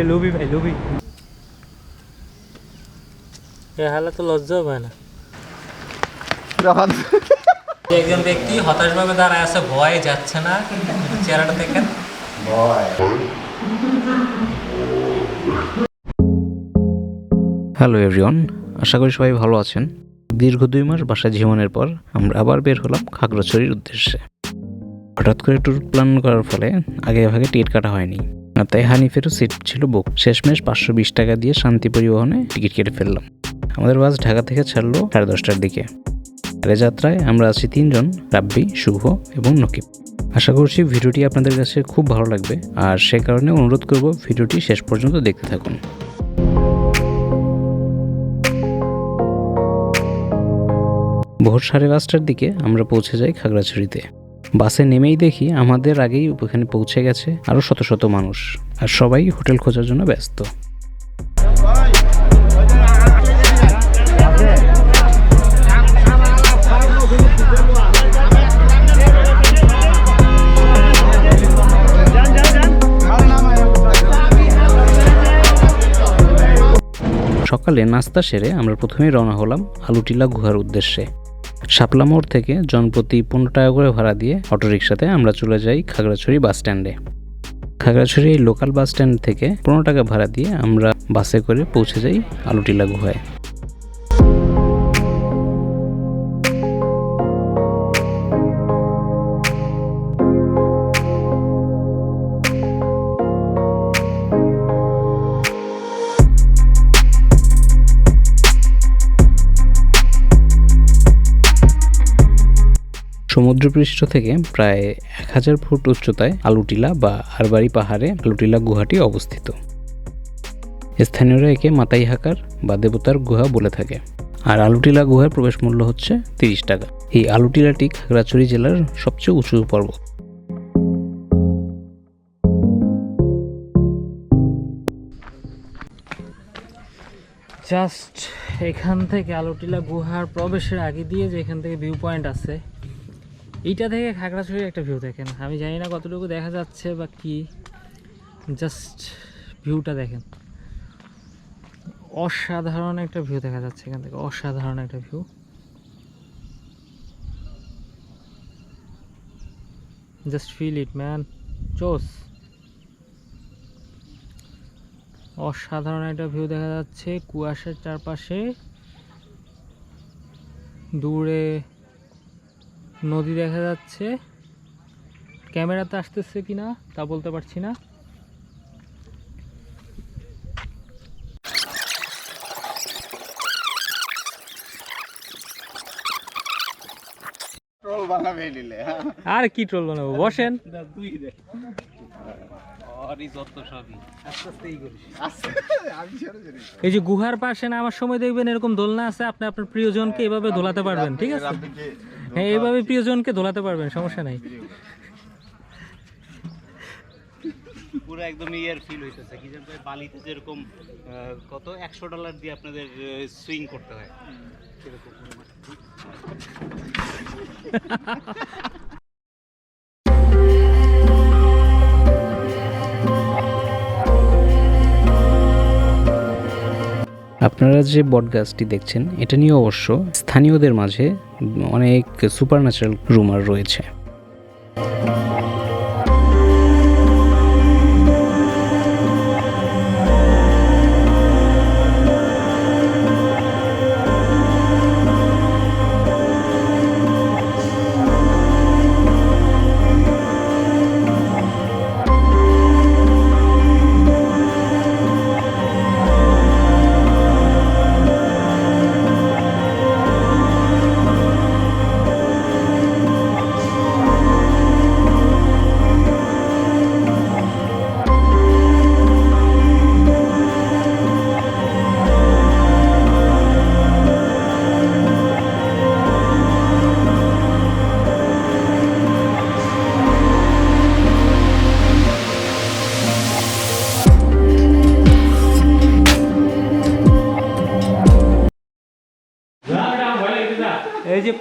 এই যে লুবি ভাই লুবি। এ হালে তো লজ্জাও পায় না। একজন ব্যক্তি হতাশভাবে দাঁড়ায় আছে ভয়ে যাচ্ছে না। চেহারাটা দেখেন। হ্যালো এভরিওয়ান আশা করি সবাই ভালো আছেন। দীর্ঘ দুই মাস বাসায় জীবনের পর আমরা আবার বের হলাম খাগড়াছড়ির উদ্দেশ্যে। হঠাৎ করে ট্যুর প্ল্যান করার ফলে আগে ভাগে টিকিট কাটা হয়নি। আর তাই হানিফেরও সিট ছিল বুক। শেষমেশ পাঁচশো বিশ টাকা দিয়ে শান্তি পরিবহনে টিকিট কেটে ফেললাম। আমাদের বাস ঢাকা থেকে ছাড়লো সাড়ে দশটার দিকে। যাত্রায় আমরা আছি তিনজন, রাব্বি, শুভ এবং নকিব। আশা করছি ভিডিওটি আপনাদের কাছে খুব ভালো লাগবে। আর সে কারণে অনুরোধ করব ভিডিওটি শেষ পর্যন্ত দেখতে থাকুন। ভোর সাড়ে পাঁচটার দিকে আমরা পৌঁছে যাই খাগড়াছড়িতে। বাসে নেমেই দেখি আমাদের আগেই ওখানে পৌঁছে গেছে আরও শত শত মানুষ। আর সবাই হোটেল খোঁজার জন্য ব্যস্ত। সকালে নাস্তা সেরে আমরা প্রথমেই রওনা হলাম আলুটিলা গুহার উদ্দেশ্যে। শাপলা মোড় থেকে জনপ্রতি পনেরো টাকা করে ভাড়া দিয়ে অটোরিকশাতে আমরা চলে যাই খাগড়াছড়ি বাস স্ট্যান্ডে। খাগড়াছড়ি লোকাল বাস স্ট্যান্ড থেকে পনেরো টাকা ভাড়া দিয়ে আমরা বাসে করে পৌঁছে যাই আলুটিলা গুহায়। সমুদ্রপৃষ্ঠ থেকে প্রায় এক হাজার ফুট উচ্চতায় আলুটিলা বা আরবারি পাহাড়ে আলুটিলা গুহাটি অবস্থিত। স্থানীয়রা একে মাতাই হাকার বা দেবতার গুহা বলে থাকে। আর আলুটিলা গুহার প্রবেশ মূল্য হচ্ছে তিরিশ টাকা। এই আলুটিলাটি খাগড়াছড়ি জেলার সবচেয়ে উঁচু পর্বত। জাস্ট এখান থেকে আলোটিলা গুহার প্রবেশের আগে দিয়ে যে এখান থেকে ভিউ পয়েন্ট আছে এইটা থেকে খাগড়াছড়ির একটা ভিউ দেখেন। আমি জানি না কতটুকু দেখা যাচ্ছে বা কি। জাস্ট ভিউটা দেখেন। অসাধারণ একটা ভিউ দেখা যাচ্ছে এখান থেকে। অসাধারণ একটা view just feel it man চোস অসাধারণ একটা ভিউ দেখা যাচ্ছে কুয়াশার চারপাশে। দূরে নদী দেখা যাচ্ছে। ক্যামেরাতে আসতেছে কিনা তা বলতে পারছি না। নিলে আর কি ট্রোল বানাবো? বসেন। এই যে গুহার পাশে নামার সময় দেখবেন এরকম দোলনা আছে আপনি আপনার প্রিয়জনকে এভাবে দোলাতে পারবেন ঠিক আছে? হ্যাঁ এইভাবে প্রিয়জনকে দোলাতে পারবেন সমস্যা নাই। পুরো একদম ইয়ার ফিল হইতেছে কি জানতো বালিতে যেরকম কত? একশো ডলার দিয়ে আপনাদের সুইং করতে হয়। সেরকম আপনারা যে বটগাছটি দেখছেন এটা নিয়ে অবশ্য স্থানীয়দের মাঝে অনেক সুপার ন্যাচারাল রুমার রয়েছে।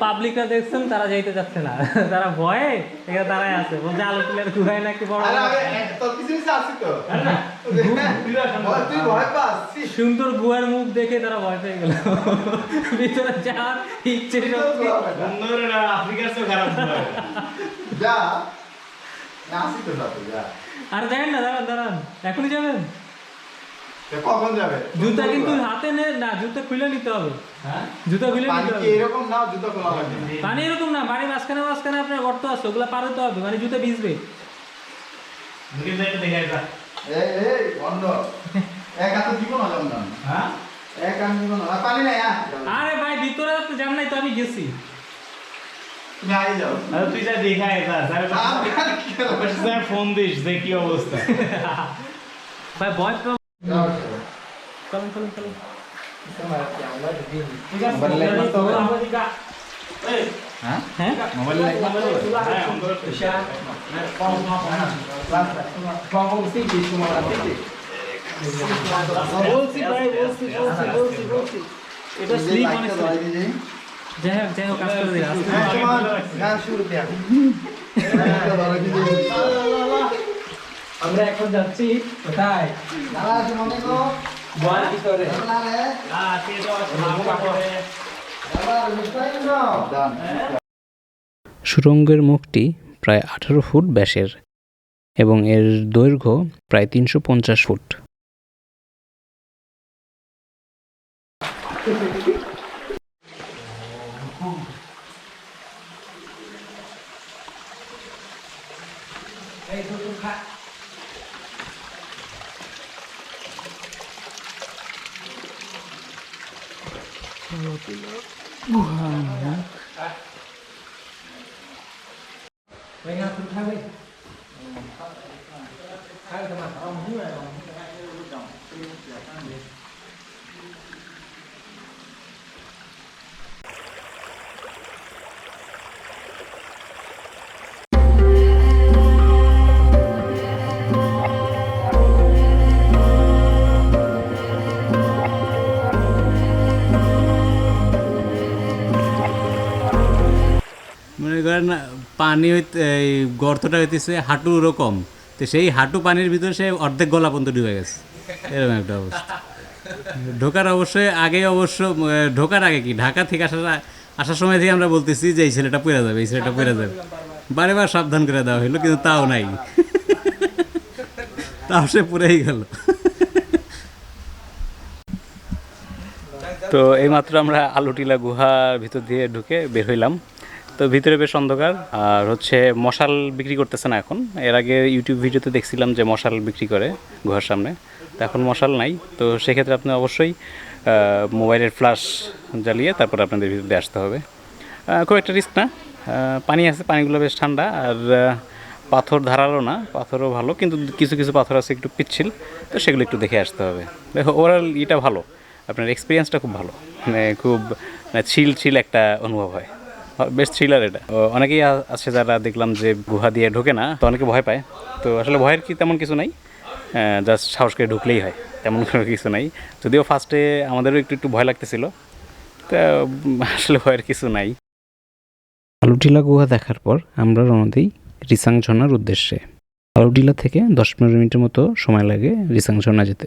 পাবলিকরা দেখছেন তারা যাইতে যাচ্ছে না। তারা ভয়ে এখানে দাঁড়ায় আছে। বলছে আলু টিলার গুহায় নাকি বড় আরে বড় আমি কিছু কিছু আসি তো। তুই ভয় পাস সুন্দর গুহার মুখ দেখে তারা ভয় পেয়ে গেল। ভিতরে যাওয়ার ইচ্ছে সত্যি আফ্রিকার চেয়ে খারাপ না আসি তো সাথে যা। আর দেখেন না দাঁড়ান দাঁড়ান। এখনই যাবেন? কখন যাবে? জুতা কিন্তু হাতে নে না জুতা খুলে নিতে হবে। জুতা খুলে নিতে হবে। এরকম না জুতো খোলা লাগবে পানি এরকম না বাড়ির মাঝখানে মাঝখানে আপনার গর্ত আছে ওগুলো পার হতে হবে মানে জুতা ভিজবে। এই এই বন্ধ। এক হাতে দিব না যেমন হ্যাঁ? এক হাতে দিব না। পানি নাই আরে ভাই ভিতরে তো জান নাই তো আমি গেছি। তুমি আই যাও। তুই যা ফোন দিস কি অবস্থা। ভাই ভয় তো যাও। চলুন চলুন চলুন মোবাইল লাগবে তো? হ্যাঁ হ্যাঁ মোবাইল লাগবে তো? বলছি ভাই বলছি বলছি বলছি বলছি এটা এই যে স্লিপ লাইটটা অনেক জ্বালাই দিয়েছে। যাই হোক যাই হোক কাজ করে দিই আস্তে হ্যাঁ, আস্তে। তোমার গান শুরু দেয়া। আমরা এখন যাচ্ছি কোথায়. সুরঙ্গের মুখটি প্রায় আঠারো ফুট ব্যাসের এবং এর দৈর্ঘ্য প্রায় তিনশো পঞ্চাশ ফুট পানি এই গর্তটা হইতেছে হাঁটু ওরকম। তো সেই হাঁটু পানির ভিতরে সে অর্ধেক গলা পর্যন্ত ডুবে গেছে। এরকম একটা অবস্থা। ঢোকার অবশ্যই আগে অবশ্য ঢোকার আগে কি? ঢাকা থেকে আসার আসার সময় থেকে আমরা বলতেছি যে এই ছেলেটা পড়ে যাবে, এই ছেলেটা পড়ে যাবে। বারে বার সাবধান করে দেওয়া হইল, কিন্তু তাও নাই। তাও সে পড়েই গেল। তো এইমাত্র আমরা আলুটিলা গুহার ভিতর দিয়ে ঢুকে বের হইলাম। তো ভিতরে বেশ অন্ধকার। আর হচ্ছে মশাল বিক্রি করতেছে না এখন। এর আগে ইউটিউব ভিডিওতে দেখছিলাম যে মশাল বিক্রি করে গুহার সামনে। তো এখন মশাল নাই। তো সেক্ষেত্রে আপনি অবশ্যই মোবাইলের ফ্ল্যাশ জ্বালিয়ে তারপর আপনাদের ভিতর আসতে হবে। খুব একটা রিস্ক না। পানি আছে, পানিগুলো বেশ ঠান্ডা। আর পাথর ধারালো না, পাথরও ভালো। কিন্তু কিছু কিছু পাথর আছে একটু পিচ্ছিল। তো সেগুলো একটু দেখে আসতে হবে। দেখো ওভারঅল এটা ভালো। আপনার এক্সপিরিয়েন্সটা খুব ভালো। মানে খুব মানে চিল চিল একটা অনুভব হয়। বেশ থ্রিলার এটা। অনেকেই আছে যারা দেখলাম যে গুহা দিয়ে ঢোকে না, তো অনেকে ভয় পায়। তো আসলে ভয়ের কি তেমন কিছু নাই। জাস্ট সাহস করে ঢুকলেই হয়, তেমন কোনো কিছু নাই। যদিও ফার্স্টে আমাদেরও একটু একটু ভয় লাগতেছিল, তা আসলে ভয়ের কিছু নাই। আলুটিলা গুহা দেখার পর আমরা রওনা দিই রিসাং ঝর্ণার উদ্দেশ্যে। আলুটিলা থেকে দশ পনেরো মিনিটের মতো সময় লাগে রিসাং ঝর্ণা যেতে।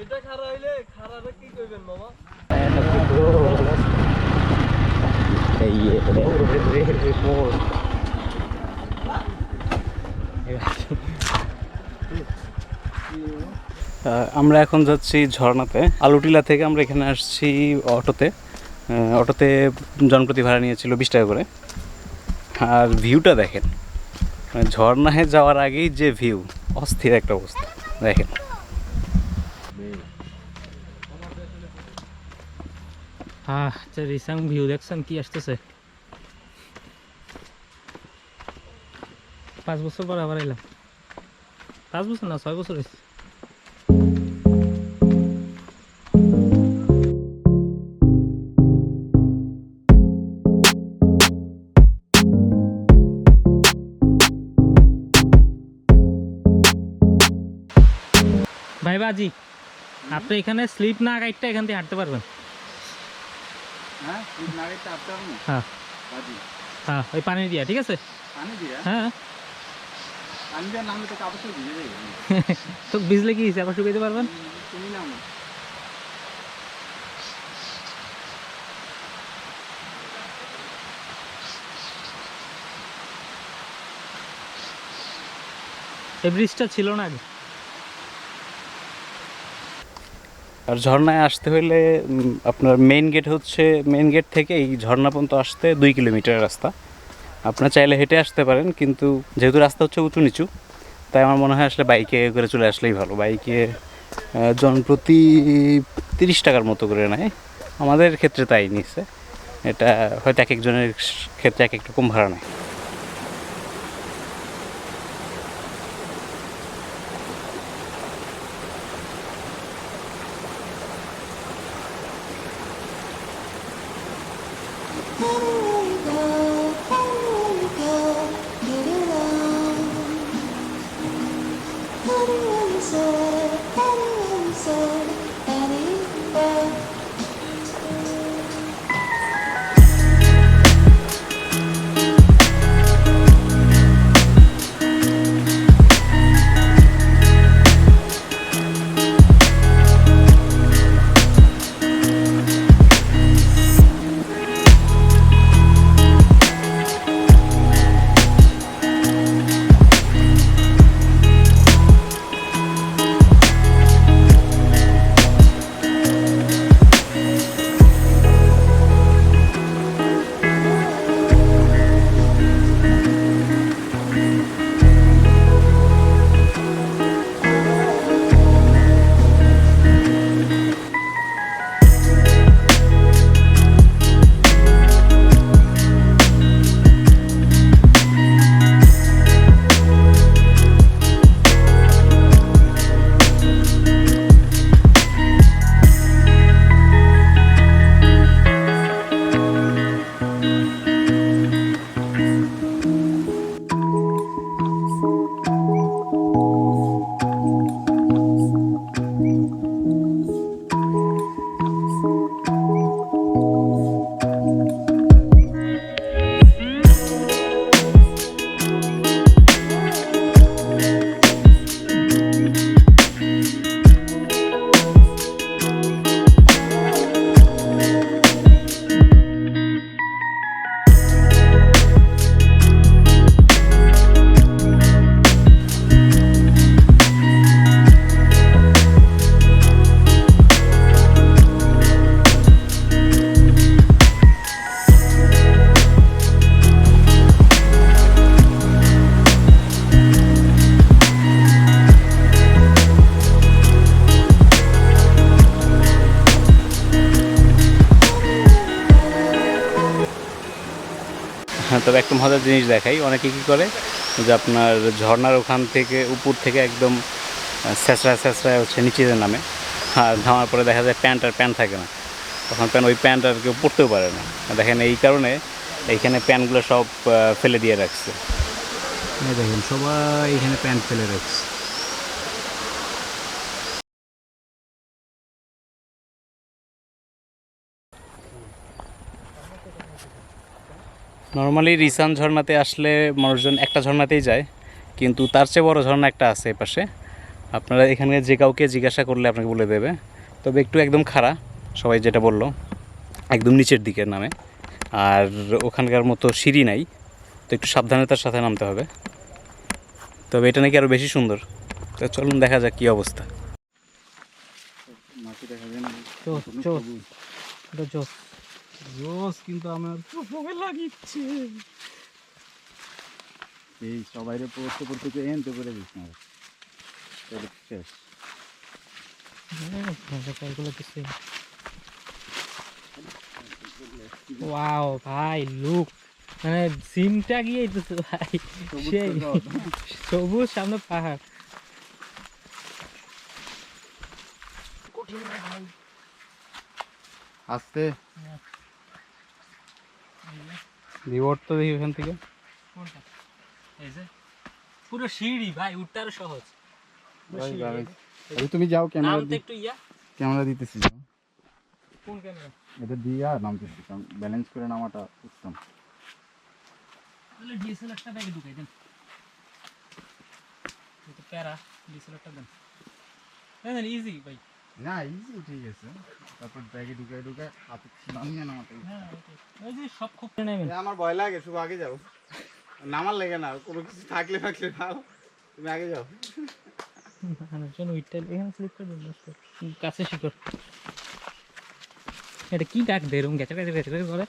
এটা খারা হইলে খারারে কি করবেন মামা এই রে রে রে মোর আমরা এখন যাচ্ছি ঝর্ণাতে। আলুটিলা থেকে আমরা এখানে আসছি অটোতে। অটোতে জনপ্রতি ভাড়া নিয়েছিল বিশ টাকা করে। আর ভিউটা দেখেন মানে ঝর্ণায় যাওয়ার আগেই যে ভিউ, অস্থির একটা অবস্থা। দেখেন। আচ্ছা ভিউ দেখছেন, কি আসতেছে? পাঁচ বছর পর আবার এলাম। পাঁচ বছর না, ছয় বছর হয়েছে। বাজি। আপনি এখানে স্লিপ না কাটতে এখান থেকে হাঁটতে পারবেন। হ্যাঁ হ্যাঁ। হ্যাঁ ওই পানি দিয়া ঠিক আছে? পানি দিয়া? হ্যাঁ। পানি দেওয়ার নামলে তো কাপড় শুকিয়ে যাবে। তো ভিজলে কি হয়েছে? আবার শুকাইতে পারবেন? তুমি নাম এই ব্রিজটা ছিল না আগে। আর ঝর্ণায় আসতে হলে আপনার মেইন গেট হচ্ছে মেইন গেট থেকে এই ঝর্ণা পর্যন্ত আসতে দুই কিলোমিটার রাস্তা। আপনার চাইলে হেঁটে আসতে পারেন কিন্তু যেহেতু রাস্তা হচ্ছে উঁচু নিচু তাই আমার মনে হয় আসলে বাইকে করে চলে আসলেই ভালো। বাইকে আহ, জন প্রতি তিরিশ টাকার মতো করে নেয়। আমাদের ক্ষেত্রে তাই নিচ্ছে। এটা হয়তো এক একজনের ক্ষেত্রে এক এক রকম ভাড়া নেয়। তবে একটা মজার জিনিস দেখাই। অনেকে কী করে? যে আপনার ঝর্নার ওখান থেকে, উপর থেকে একদম স্যাঁচড়া স্যাঁচড়া হচ্ছে নিচেদের নামে। আর নামার পরে দেখা যায় প্যান্ট আর প্যান্ট থাকে না। তখন প্যান্ট, ওই প্যান্ট আর কেউ পরতেও পারে না। দেখেন এই কারণে এইখানে প্যান্টগুলো সব ফেলে দিয়ে রাখছে। দেখেন, সবাই এখানে প্যান্ট ফেলে রাখছে। নর্মালি রিসান ঝর্ণাতে আসলে মানুষজন একটা ঝর্ণাতেই যায়, কিন্তু তার চেয়ে বড় ঝর্ণা একটা আছে এ পাশে। আপনারা এখানে যে কাউকে জিজ্ঞাসা করলে আপনাকে বলে দেবে। তবে একটু একদম খাড়া, সবাই যেটা বলল, একদম নিচের দিকের নামে। আর ওখানকার মতো সিঁড়ি নাই, তো একটু সাবধানতার সাথে নামতে হবে। তবে এটা নাকি আরও বেশি সুন্দর। তো চলুন দেখা যাক কী অবস্থা। রোজ কিন্তু আমার প্রথমে লাগিচ্ছে। এই সবাইরে পড়তে পড়তে তো এনতে করে দিস না শেষ। ওয়াও ভাই লুক মানে সিমটা গিয়ে তো ভাই সেই সবুজ সামনে পাহাড়। আস্তে। রিওয়ার্ড তো দেখি ওখান থেকে। কোনটা? এই যে পুরো সিঁড়ি ভাই উঠতে আরও সহজ তুমি যাও ক্যামেরা একটু ইয়া। ক্যামেরা দিতেছি কোন ক্যামেরা? এটা দিয়ে আর নামতেছি ব্যালেন্স করে নামাটা উত্তম। তাহলে ডিএসএলআরটা ব্যাগে ঢুকাই দেন। প্যারা ডিএসএলআরটা দেন। দেন দেন ইজি ভাই। না ইজি ঠিক আছে। তারপর ব্যাগে ঢুকে ঢুকে হাতে নামিয়ে নামাতে হ্যাঁ যে সব খুব নেবেন। আমার ভয় লাগে শুধু আগে যাও। নামার লেগে না কোনো কিছু থাকলে থাকলে নাও তুমি আগে যাও। মানুষজন উইটটা এখানে স্লিপ করে দিন কাছে শিকড়। এটা কি ডাক দে এরকম গেছে গেছে গেছে গেছে করে?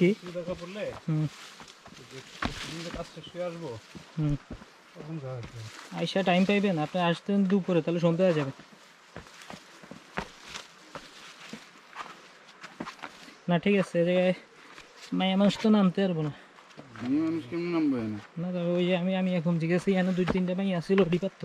কি? দরকার পড়লে হুম। আইসা টাইম পাইবেন? আপনি আসতেন দুপুরে তাহলে সন্ধ্যা হয়ে যাবে। না ঠিক আছে এই জায়গায় মায়া মানুষ তো নামতে পারব না। আমি মানুষ কেমন নামবো না না তো ওই যে আমি আমি এখন জিজ্ঞাসা এখানে দুই তিনটা মাই আসছিল ওটি পারতো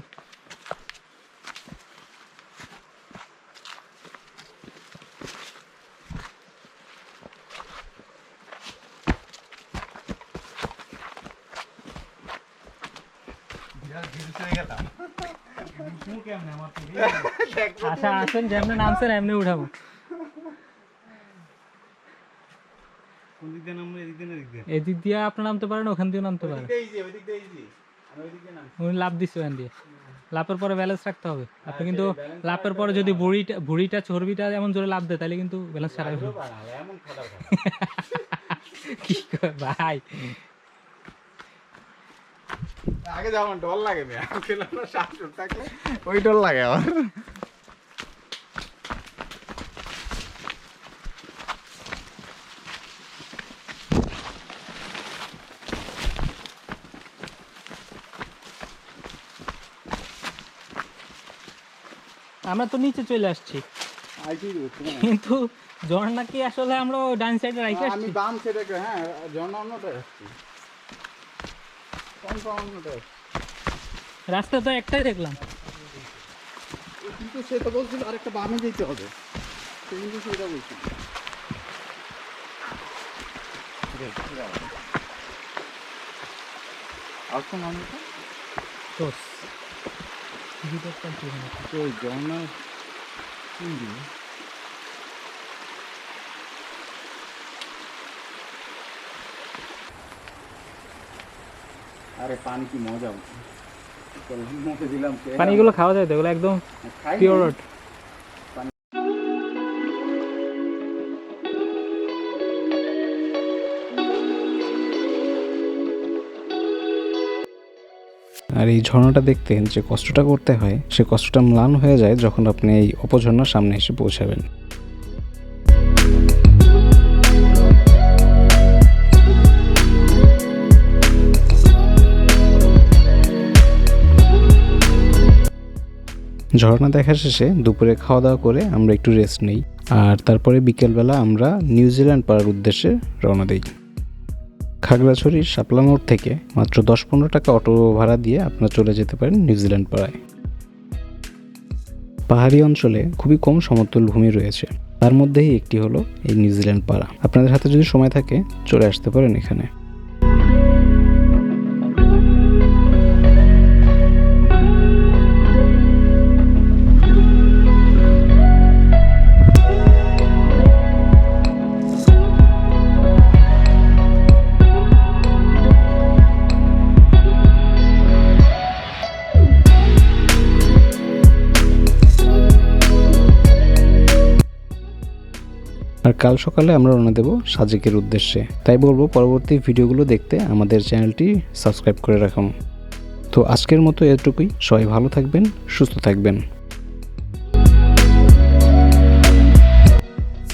আচ্ছা আসেন যেমনি নামছেন এমনি উঠাবো। এদিক দিয়ে আপনি নামতে পারেন ওখান নামতে পারেন। দিয়ে উনি লাভ দিচ্ছে ওখান লাভের পরে ব্যালেন্স রাখতে হবে। আপনি কিন্তু লাভের পরে যদি ভুড়িটা ভুড়িটা চর্বিটা এমন জোরে লাভ দেয় তাহলে কিন্তু ব্যালেন্স হবে। কি ভাই? আগে ডর লাগে শ্বাস থাকলে ওই ডর লাগে আমার আমরা তো নিচে চলে আসছি। কিন্তু ঝর্ণা কি আসলে আমরা ডান সাইডে রাইখে আমি বাম সেটাকে হ্যাঁ ঝর্ণা অন্যটায় আসছি। রাস্তা তো একটাই দেখলাম। কিন্তু সে তো বলছিল আরেকটা বামে যেতে হবে। সে কিন্তু সেটা বলছিল। আসুন আমি তো ভিতরটা হবে? তো ওই ঝর্ণা কোন দিকে আরে পানি কি মজা। মুখে দিলাম পানিগুলো খাওয়া যায় তো এগুলো একদম পিওর আর এই ঝর্ণাটা দেখতে যে কষ্টটা করতে হয় সে কষ্টটা ম্লান হয়ে যায় যখন আপনি এই অপঝর্ণার সামনে এসে পৌঁছাবেন। ঝর্ণা দেখা শেষে দুপুরে খাওয়া দাওয়া করে আমরা একটু রেস্ট নেই। আর তারপরে বিকেলবেলা আমরা নিউজিল্যান্ড পাড়ার উদ্দেশ্যে রওনা দিই। খাগড়াছড়ির শাপলা মোড় থেকে মাত্র দশ পনেরো টাকা অটো ভাড়া দিয়ে আপনারা চলে যেতে পারেন নিউজিল্যান্ড পাড়ায়। পাহাড়ি অঞ্চলে খুবই কম সমতল ভূমি রয়েছে। তার মধ্যেই একটি হলো এই নিউজিল্যান্ড পাড়া। আপনাদের হাতে যদি সময় থাকে, চলে আসতে পারেন এখানে। কাল সকালে আমরা রওনা দেব সাজেকের উদ্দেশ্যে। তাই বলব পরবর্তী ভিডিওগুলো দেখতে আমাদের চ্যানেলটি সাবস্ক্রাইব করে রাখুন। তো আজকের মতো এতটুকুই সবাই ভালো থাকবেন, সুস্থ থাকবেন।